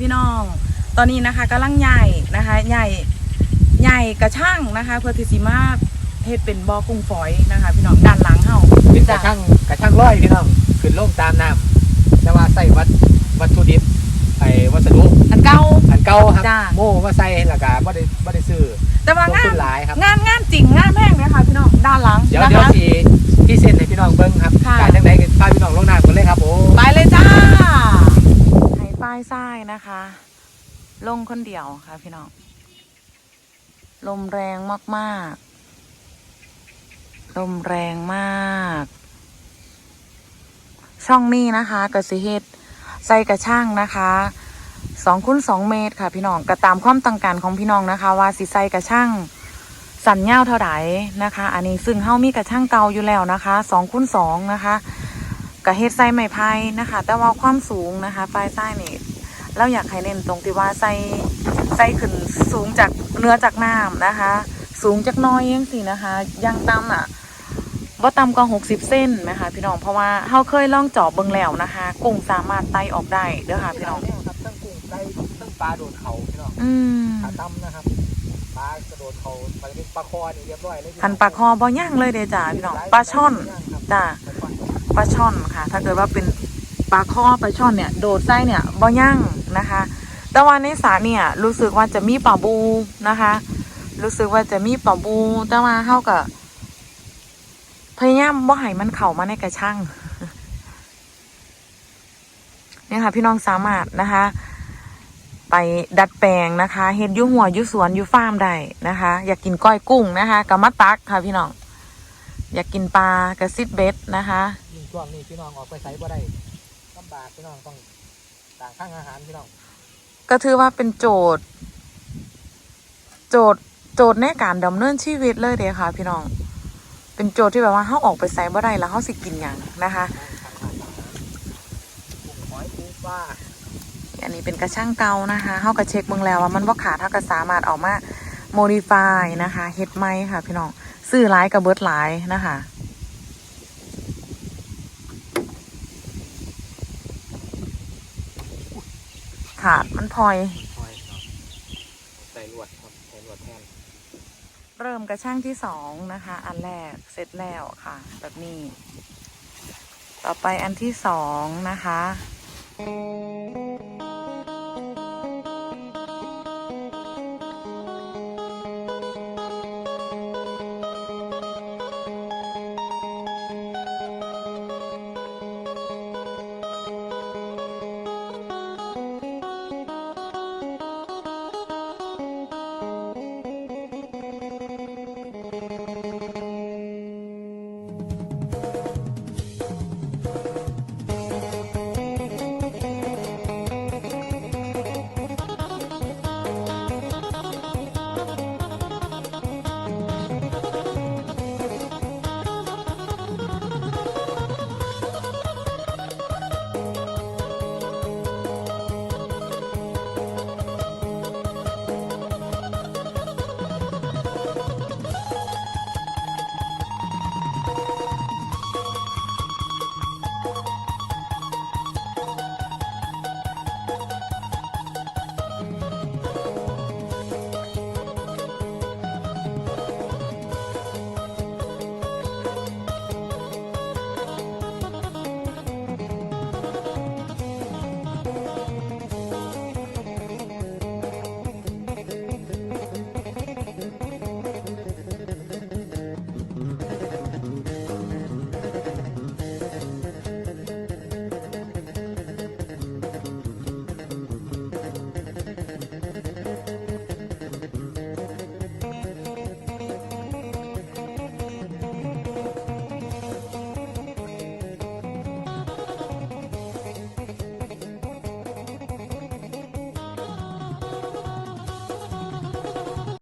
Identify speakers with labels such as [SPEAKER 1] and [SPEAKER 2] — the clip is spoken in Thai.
[SPEAKER 1] พี่น้อง ตอนนี้นะคะกำลังใหญ่นะคะใหญ่ใหญ่กระช่างนะคะ เพื่อที่สิมาเฮ็ดเป็นบ่อกุ้งฝอยนะคะ พี่น้องด้านหลังเฮา
[SPEAKER 2] เป็นกระช่างกระช่างร้อยพี่น้องขึ้นลงตามน้ำแต่ว่าใส่วัตวัตถุดิบไอ้วัสดุ
[SPEAKER 1] อันเก่า
[SPEAKER 2] อันเก่าครับ
[SPEAKER 1] จ้า
[SPEAKER 2] โม่มาใส่แล้วก็บ่ได้บ่ได้ซื้อ
[SPEAKER 1] แต่
[SPEAKER 2] ล
[SPEAKER 1] ว่างงา
[SPEAKER 2] ทุ
[SPEAKER 1] น
[SPEAKER 2] นหลายครับ
[SPEAKER 1] งานงานจริงงานแพงเลยค่ะพี่น้องด้านหลัง
[SPEAKER 2] เดี๋ยว
[SPEAKER 1] นะ
[SPEAKER 2] เดี๋ยว
[SPEAKER 1] คะ
[SPEAKER 2] สิ ไฮ
[SPEAKER 1] ป้ายทรายนะคะ ลงคนเดียวค่ะพี่น้อง ลมแรงมากๆ ลมแรงมาก ช่องนี้นะคะกระสิเฮ็ดใส่กระช่างนะคะสองคูณสองเมตรค่ะพี่น้องก็ตามความต้องการของพี่น้องนะคะ ว่าสิใส่กระช่างสันเงาเท่าไหร่นะคะ อันนี้ซึ่งเฮามีกระช่างเก่าอยู่แล้วนะคะสองคูณสองนะคะกระเฮ็ดใส่ไม้ไผ่นะคะ แต่ว่าความสูงนะคะปลายไส้นี่ เราอยากให้เน้นตรงที่ว่าใส่ใส่ขึ้นสูงจากเนื้อจากน้ำนะคะ สูงจากหน้อยยังสินะคะอยังต่ำอะว่าต่ำกว่า60เส้นนะคะพี่น้องเพราะว่าเขาเคยลองเจอบเบิ่งแล้วนะคะ กุ้งสามารถไต่ออกได้เด้อค่ะพี่น้อง
[SPEAKER 2] เนี่ยครับตั้งกุ้งไก่ตั้งปลาโดดเขาพี่น้อง
[SPEAKER 1] อืม
[SPEAKER 2] ขาตั้มนะครับปลากระโดดเขาไปเป็นปลาคอนี่เรียบร้อยเลยพี่น้อง
[SPEAKER 1] พันปลาคอบอย่างเลยเด้อจ้าพี่น้องปลาช่อนจ้าปลาช่อนค่ะ ถ้าเกิดว่าเป็นปลาคอปลาช่อนเนี่ย โดดไส้เนี่ยบ่ย่าง นะคะ แต่ว่าในสรเนี่ยรู้สึกว่าจะมีปลาบูนะคะ รู้สึกว่าจะมีปลาบู แต่ว่าเฮาก็พยายามบ่ให้มันเข้ามาในกระช่างเนี่ยค่ะพี่น้องสามารถนะคะ ไปดัดแปลงนะคะเฮ็ดยุหัวยุสวนยุฟาร์มได้นะคะ อยากกินก้อยกุ้งนะคะกับมะตักค่ะพี่น้องอยากกินปลากระซิดเบ็ดนะคะ
[SPEAKER 2] ยิ่งช่วงนี้พี่น้องออกไปไสบ่ได้ลำบากพี่น้องต้อง ต่างข้างอาหารพี่น้อง
[SPEAKER 1] ก็ถือว่าเป็นโจทย์ โจทย์โจทย์ในการดำเนินชีวิตเลยเด้ค่ะ พี่น้อง เป็นโจทย์ที่แบบว่าเฮาออกไปไสบ่ได้แล้วเฮาสิกินหยังนะคะ
[SPEAKER 2] หอยปูปลา
[SPEAKER 1] อันนี้เป็นกระช่างเก่านะคะเฮาก็เช็คเบิ่งแล้วว่ามันบ่ขาดเฮาก็สามารถออกมาโมดิฟายนะคะเฮ็ดใหม่ค่ะ พี่น้องซื้อหลายกับเบิดหลายนะคะ ขาดมันพลอย
[SPEAKER 2] หอยครับใส่ลวดครับใส่ลวดแทน
[SPEAKER 1] เริ่มกระช่างที่สองนะคะ อันแรกเสร็จแล้วค่ะ แบบนี้ ต่อไปอันที่สองนะคะ
[SPEAKER 2] Thank you.